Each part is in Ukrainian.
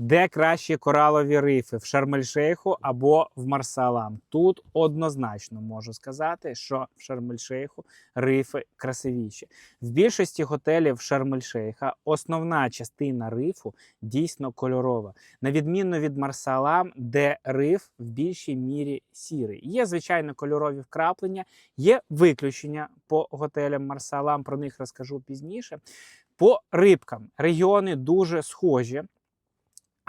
Де кращі коралові рифи в Шарм-ель-Шейху або в Марсалам? Тут однозначно можу сказати, що в Шарм-ель-Шейху рифи красивіші. В більшості готелів Шарм-ель-Шейха основна частина рифу дійсно кольорова, на відміну від Марсалам, де риф в більшій мірі сірий. Є звичайно кольорові вкраплення, є виключення по готелям Марсалам. Про них розкажу пізніше. По рибкам регіони дуже схожі.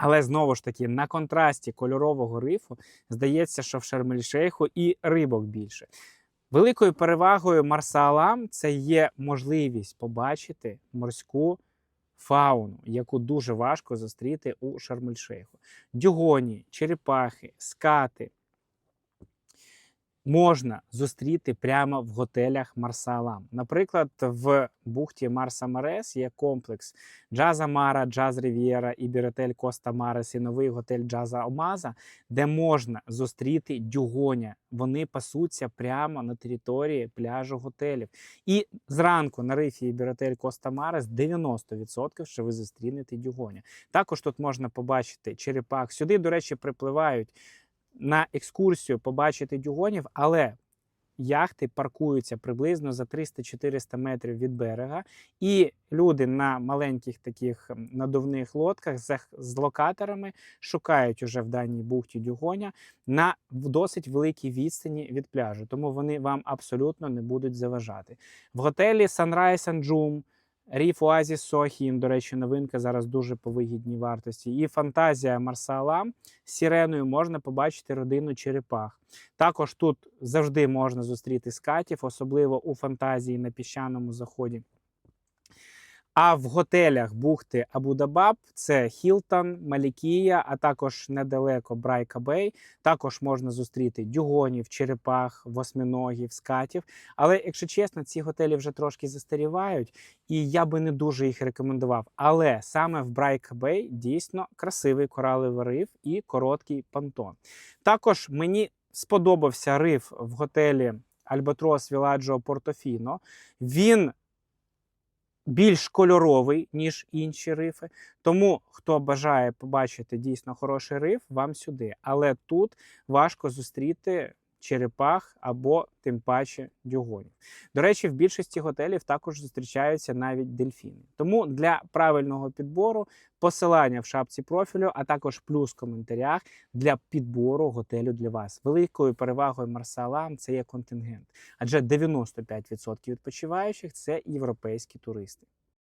Але знову ж таки, на контрасті кольорового рифу здається, що в Шарм-ель-Шейху і рибок більше. Великою перевагою Марсалам це є можливість побачити морську фауну, яку дуже важко зустріти у Шарм-ель-Шейху. Дюгоні, черепахи, скати можна зустріти прямо в готелях Марсалам. Наприклад, в бухті Марса Марес є комплекс Джаза Мара, Джаз Рів'єра, Ібіретель Коста Марес і новий готель Джаза Алмаза, де можна зустріти дюгоня. Вони пасуться прямо на території пляжу готелів. І зранку на рифі Ібіретель Коста Марес 90% що ви зустрінете дюгоня. Також тут можна побачити черепах. Сюди, до речі, припливають на екскурсію побачити дюгонів, але яхти паркуються приблизно за 300-400 метрів від берега, і люди на маленьких таких надувних лодках з, локаторами шукають уже в даній бухті дюгоня на досить великій відстані від пляжу, тому вони вам абсолютно не будуть заважати. В готелі Sunrise Anjum Ріф Оазіс Сохін, до речі, новинка зараз дуже по вигідній вартості. І фантазія Марсала з сіреною можна побачити родину черепах. Також тут завжди можна зустріти скатів, особливо у фантазії на піщаному заході. А в готелях бухти Абу-Дабаб це Хілтон, Малікія, а також недалеко Брайка Бей. Також можна зустріти дюгонів, черепах, восьминогів, скатів. Але, якщо чесно, ці готелі вже трошки застарівають, і я би не дуже їх рекомендував. Але саме в Брайка Бей дійсно красивий кораловий риф і короткий понтон. Також мені сподобався риф в готелі Альбатрос Віладжо Портофіно. Він більш кольоровий, ніж інші рифи. Тому, хто бажає побачити дійсно хороший риф, вам сюди. Але тут важко зустріти черепах або тим паче дюгонів. До речі, в більшості готелів також зустрічаються навіть дельфіни. Тому для правильного підбору посилання в шапці профілю, а також плюс в коментарях для підбору готелю для вас. Великою перевагою Марсалам це є контингент, адже 95% відпочиваючих це європейські туристи.